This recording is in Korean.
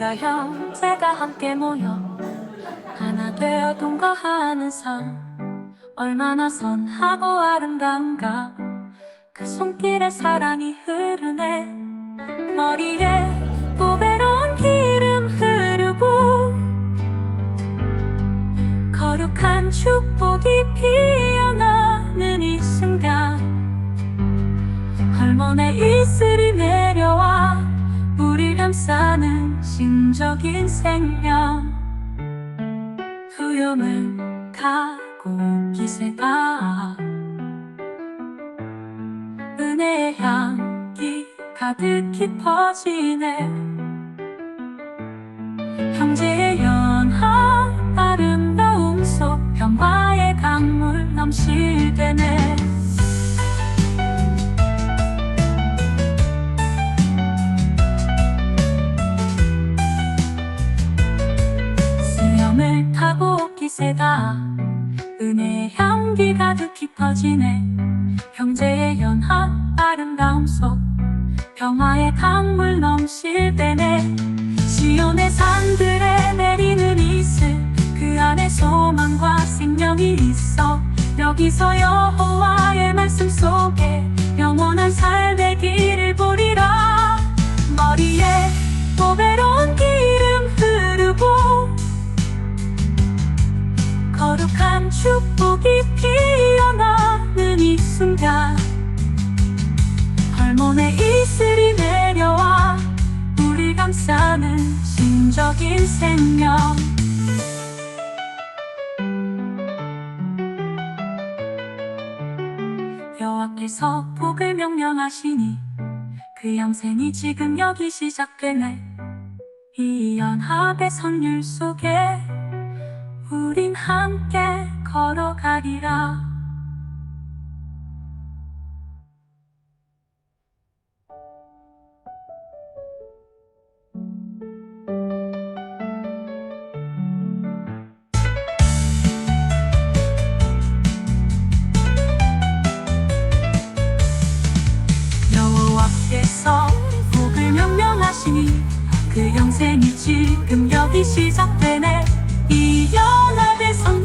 하나님과 형제가 함께 모여 하나 되어 동거하는 삶. 얼마나 선하고 아름다운가. 그 손길에 사랑이 흐르네. 머리에 보배로운 기름 흐르고 거룩한 축복이 피어나는 이 순간. 헐몬의 이슬이 내려와 감싸는 신적인 생명. 두려움을 가고 기세가 은혜의 향기 가득히 퍼지네. 형제의 연합 아름다움 속 평화의 강물 넘실 수염을 타고 기세가 은혜의 향기 가득히 퍼지네. 형제의 연합 아름다움 속 평화의 강물 넘실 때네. 시온의 산들에 내리는 이슬 그 안에 소망과 생명이 있어. 여기서 여호와의 말씀 속 거룩한 축복이 피어나는 이 순간 헐몬의 이슬이 내려와 우리 감싸는 신적인 생명. 여호와께서 복을 명령하시니 그 영생이 지금 여기 시작되네. 이 연합의 선율 속에 우린 함께 걸어가리라. 여호와께서 복을 명령하시니 그 영생이 지금 Iyo labis ang